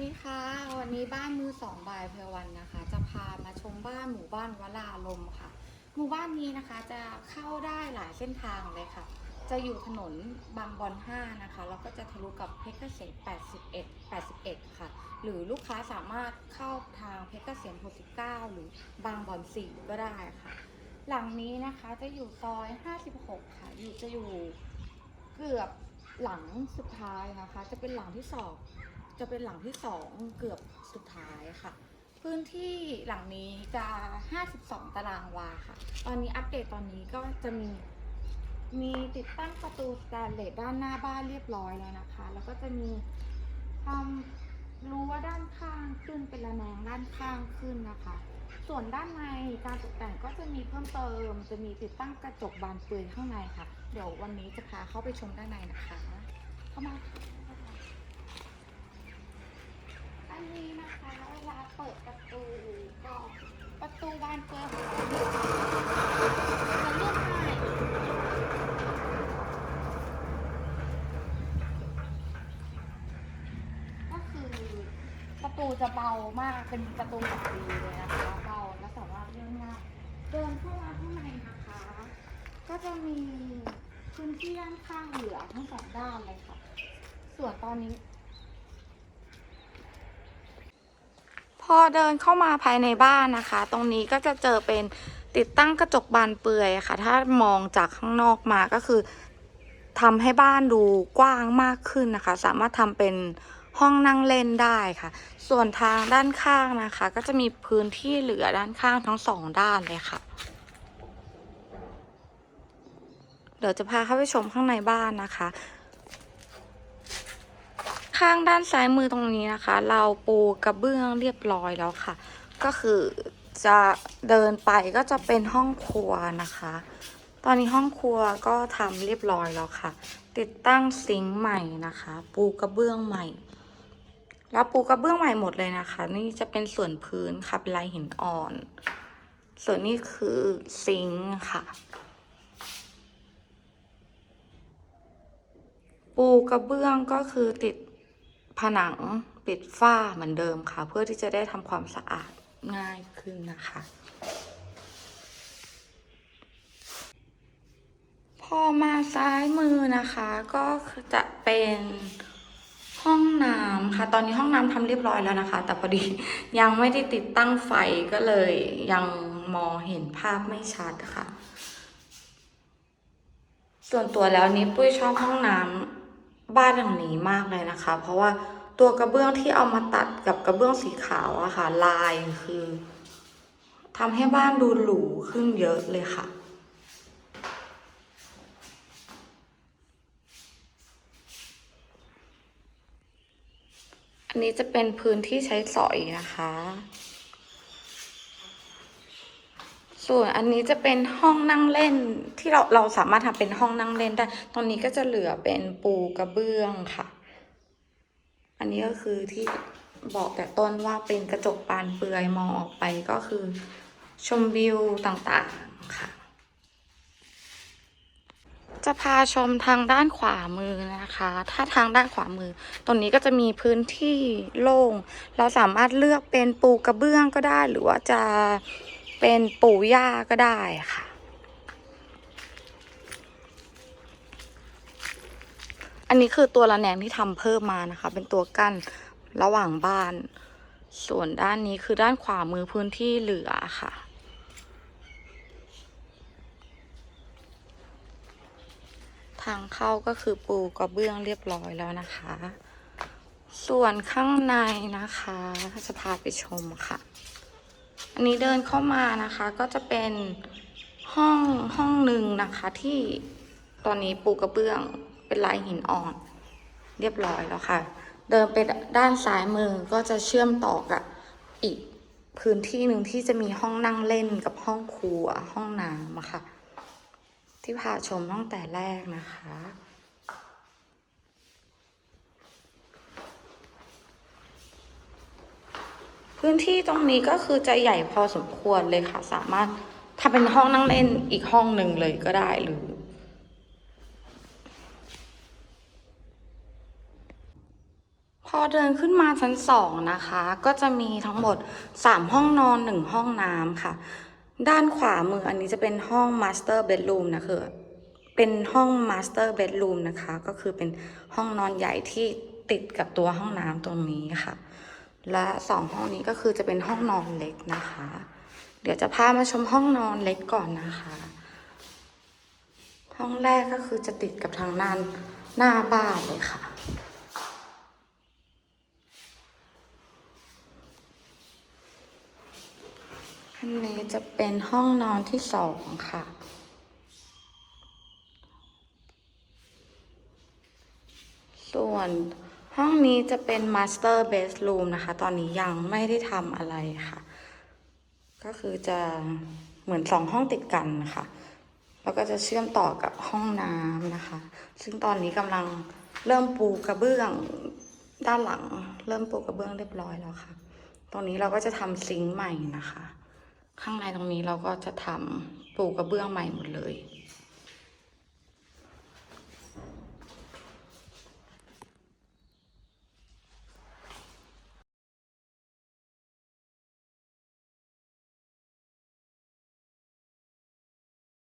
ดีค่ะ วันนี้บ้านมือสองบายเพลวันนะคะ จะพามาชมบ้านหมู่บ้านวลาลมค่ะ หมู่บ้านนี้นะคะจะเข้าได้หลายเส้นทางเลยค่ะ จะอยู่ถนนบางบอน5นะคะแล้วก็จะทะลุกับเพชรเกษม81 81 ค่ะ หรือลูกค้าสามารถเข้าทางเพชรเกษม69 หรือบางบอน4ก็ได้ค่ะ หลังนี้นะคะจะอยู่ซอย 56 ค่ะ อยู่จะอยู่เกือบหลังสุดท้ายนะคะ จะเป็นหลังที่สอง จะเป็นหลังที่สองเกือบสุดท้ายค่ะ พื้นที่หลังนี้จะ 52 ตารางวาค่ะ ตอนนี้อัปเดตตอนนี้ก็จะมีมีติดตั้งประตูสแตนเลสด้านหน้าบ้านเรียบร้อยแล้วนะคะ แล้วก็จะมีทำรั้วด้านข้างขึ้นเป็นระแนงด้านข้างขึ้นนะคะ ส่วนด้านในการตกแต่งก็จะมีเพิ่มเติม จะมีติดตั้งกระจกบานเปลือยข้างในค่ะ เดี๋ยววันนี้จะพาเข้าไปชมด้านในนะคะ เข้ามา อันนี้นะคะเวลาเปิดประตูก็ประตูบานเปิดของเราเนี่ยจะเลือกง่ายก็คือประตูจะเบามากเป็นประตูแบบดีเลยนะคะเบาและสามารถเลื่อนง่ายเดินเข้ามาข้างในนะคะ ก็จะมีพื้นที่ด้านข้างเหลือทั้งสองด้านเลยค่ะ ส่วนตอนนี้ พอเดินเข้ามาภายในบ้านนะคะ ตรงนี้ก็จะเจอเป็นติดตั้งกระจกบานเปลือยค่ะ ถ้ามองจากข้างนอกมาก็คือทำให้บ้านดูกว้างมากขึ้นนะคะ สามารถทำเป็นห้องนั่งเล่นได้ค่ะ ส่วนทางด้านข้างนะคะ ก็จะมีพื้นที่เหลือด้านข้างทั้งสองด้านเลยค่ะ เดี๋ยวจะพาเข้าไปชมข้างในบ้านนะคะ ข้างด้านซ้ายมือตรงนี้นะคะ เราปูกระเบื้องเรียบร้อยแล้วค่ะ ก็คือจะเดินไปก็จะเป็นห้องครัวนะคะ ตอนนี้ห้องครัวก็ทำเรียบร้อยแล้วค่ะ ติดตั้งซิงค์ใหม่นะคะ ปูกระเบื้องใหม่ แล้วปูกระเบื้องใหม่หมดเลยนะคะ นี่จะเป็นส่วนพื้นค่ะเป็นลายหินอ่อน ส่วนนี้คือซิงค์ค่ะปูกระเบื้องก็คือติด ผนังปิดฝ้าเหมือนเดิมค่ะ เพื่อที่จะได้ทำความสะอาดง่ายขึ้นนะคะ พอมาซ้ายมือนะคะก็จะเป็นห้องน้ำค่ะ ตอนนี้ห้องน้ำทำเรียบร้อยแล้วนะคะ แต่พอดียังไม่ได้ติดตั้งไฟก็เลย ยังมองเห็นภาพไม่ชัดค่ะ ส่วนตัวแล้วนี้ปุ้ยชอบห้องน้ำ บ้านหลังนี้มากเลยนะคะ เพราะว่าตัวกระเบื้องที่เอามาตัดกับกระเบื้องสีขาวอะค่ะ ลายคือทำให้บ้านดูหรูขึ้นเยอะเลยค่ะ อันนี้จะเป็นพื้นที่ใช้สอยนะคะ ส่วนอันนี้จะเป็นห้องนั่งเล่นที่เราเราสามารถทำเป็นห้องนั่งเล่นได้ตรงนี้ก็จะเหลือเป็นปูกระเบื้องค่ะ อันนี้ก็คือที่บอกแต่ต้นว่าเป็นกระจกบานเปลือยมองออกไปก็คือชมวิวต่างๆค่ะ จะพาชมทางด้านขวามือนะคะ ถ้าทางด้านขวามือ ตรงนี้ก็จะมีพื้นที่โล่ง เราสามารถเลือกเป็นปูกระเบื้องก็ได้หรือว่าจะ เป็นปูหญ้าก็ได้ค่ะ อันนี้คือตัวระแนงที่ทำเพิ่มมานะคะ เป็นตัวกั้นระหว่างบ้าน ส่วนด้านนี้คือด้านขวามือพื้นที่เหลือค่ะทางเข้าก็คือปูกระเบื้องเรียบร้อยแล้วนะคะ ส่วนข้างในนะคะ จะพาไปชมค่ะ อันนี้เดินเข้ามานะคะก็จะเป็นห้องห้องหนึ่งนะคะที่ตอนนี้ปูกระเบื้องเป็นลายหินอ่อน เรียบร้อยแล้วค่ะ เดินไปด้านซ้ายมือก็จะเชื่อมต่อกับอีกพื้นที่หนึ่งที่จะมีห้องนั่งเล่นกับห้องครัวห้องน้ำค่ะ ที่พาชมตั้งแต่แรกนะคะ พื้นที่ตรงนี้ก็คือจะใหญ่พอสมควรเลยค่ะ สามารถถ้าเป็นห้องนั่งเล่นอีกห้องหนึ่งเลยก็ได้หรือ พอเดินขึ้นมาชั้นสองนะคะ ก็จะมีทั้งหมด3ห้องนอน1ห้องน้ำค่ะ ด้านขวามืออันนี้จะเป็นห้อง Master Bedroom นะคือเป็นห้อง Master Bedroom นะคะ ก็คือเป็นห้องนอนใหญ่ที่ติดกับตัวห้องน้ำตรงนี้ค่ะ และสองห้องนี้ก็คือจะเป็นห้องนอนเล็กนะคะ เดี๋ยวจะพามาชมห้องนอนเล็กก่อนนะคะ ห้องแรกก็คือจะติดกับทางด้านหน้าบ้านเลยค่ะ อันนี้จะเป็นห้องนอนที่สองค่ะส่วน ห้องนี้จะเป็น Master Bedroom นะคะ ตอนนี้ยังไม่ได้ทำอะไรค่ะ ก็คือจะเหมือนสองห้องติดกันค่ะ แล้วก็จะเชื่อมต่อกับห้องน้ำนะคะ ซึ่งตอนนี้กำลังเริ่มปูกระเบื้องด้านหลัง เริ่มปูกระเบื้องเรียบร้อยแล้วค่ะ ตรงนี้เราก็จะทำซิงค์ใหม่นะคะ ข้างในตรงนี้เราก็จะทำปูกระเบื้องใหม่หมดเลย